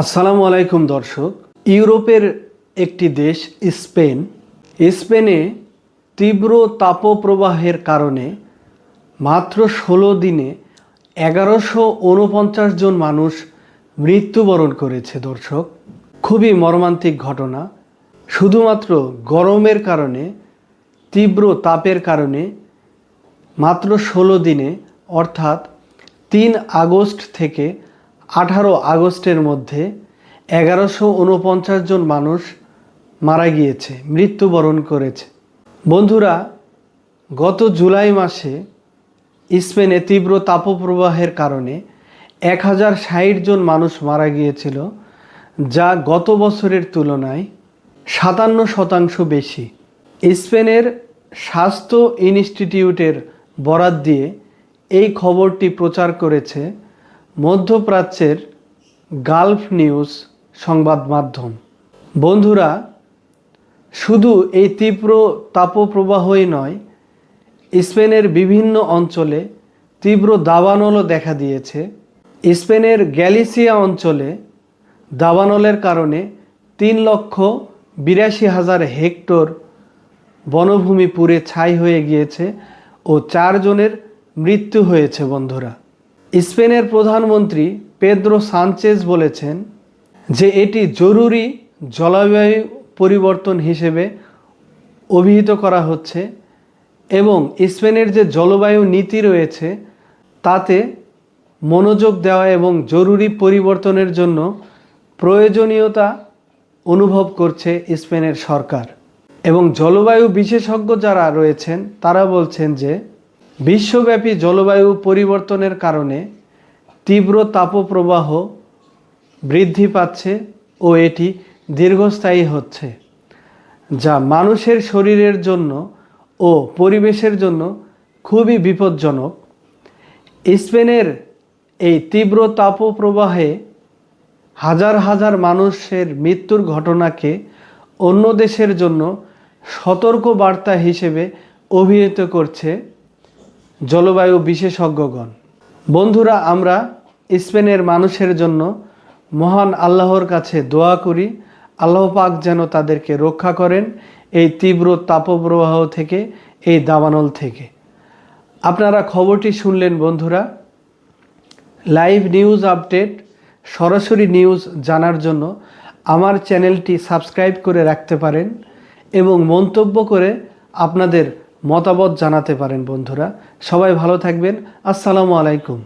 আসসালামু আলাইকুম, দর্শক। ইউরোপের একটি দেশ, স্পেন। স্পেনে তীব্র তাপপ্রবাহের কারণে মাত্র ষোলো দিনে এগারোশো উনপঞ্চাশ জন মানুষ মৃত্যুবরণ করেছে, দর্শক। খুবই মর্মান্তিক ঘটনা। শুধুমাত্র গরমের কারণে, তীব্র তাপের কারণে মাত্র ষোলো দিনে, অর্থাৎ তিন আগস্ট থেকে আঠারো আগস্টের মধ্যে এগারোশো উনপঞ্চাশ জন মানুষ মারা গিয়েছে, মৃত্যুবরণ করেছে। বন্ধুরা, গত জুলাই মাসে স্পেনে তীব্র তাপপ্রবাহের কারণে এক হাজার ষাট জন মানুষ মারা গিয়েছিল, যা গত বছরের তুলনায় সাতান্ন শতাংশ বেশি। স্পেনের স্বাস্থ্য ইনস্টিটিউটের বরাত দিয়ে এই খবরটি প্রচার করেছে মধ্যপ্রাচ্যের গালফ নিউজ সংবাদ মাধ্যম। বন্ধুরা, শুধু এই তীব্র তাপপ্রবাহই নয়, স্পেনের বিভিন্ন অঞ্চলে তীব্র দাবানলও দেখা দিয়েছে। স্পেনের গ্যালিসিয়া অঞ্চলে দাবানলের কারণে তিন লক্ষ বিরাশি হাজার হেক্টর বনভূমি পুড়ে ছাই হয়ে গিয়েছে ও চারজনের মৃত্যু হয়েছে, বন্ধুরা। স্পেনের প্রধানমন্ত্রী পেদ্রো সানচেজ বলেছেন যে এটি জরুরি জলবায়ু পরিবর্তন হিসেবে অভিহিত করা হচ্ছে এবং স্পেনের যে জলবায়ু নীতি রয়েছে, তাতে মনোযোগ দেওয়া এবং জরুরি পরিবর্তনের জন্য প্রয়োজনীয়তা অনুভব করছে স্পেনের সরকার। এবং জলবায়ু বিশেষজ্ঞ যারা রয়েছেন, তারা বলছেন যে বিশ্বব্যাপী জলবায়ু পরিবর্তনের কারণে তীব্র তাপপ্রবাহ বৃদ্ধি পাচ্ছে ও এটি দীর্ঘস্থায়ী হচ্ছে, যা মানুষের শরীরের জন্য ও পরিবেশের জন্য খুবই বিপজ্জনক। স্পেনের এই তীব্র তাপপ্রবাহে হাজার হাজার মানুষের মৃত্যুর ঘটনাকে অন্য দেশের জন্য সতর্ক বার্তা হিসেবে অভিহিত করছে জলবায়ু বিশেষজ্ঞগণ। বন্ধুরা, আমরা স্পেনের মানুষের জন্য মহান আল্লাহর কাছে দোয়া করি, আল্লাহ পাক যেন তাদেরকে রক্ষা করেন এই তীব্র তাপপ্রবাহ থেকে, এই দাবানল থেকে। আপনারা খবরটি শুনলেন বন্ধুরা, লাইভ নিউজ আপডেট সরাসরি নিউজ জানার জন্য আমার চ্যানেলটি সাবস্ক্রাইব করে রাখতে পারেন এবং মন্তব্য করে আপনাদের মতামত জানাতে পারেন বন্ধুরা। সবাই ভালো থাকবেন। আসসালামু আলাইকুম।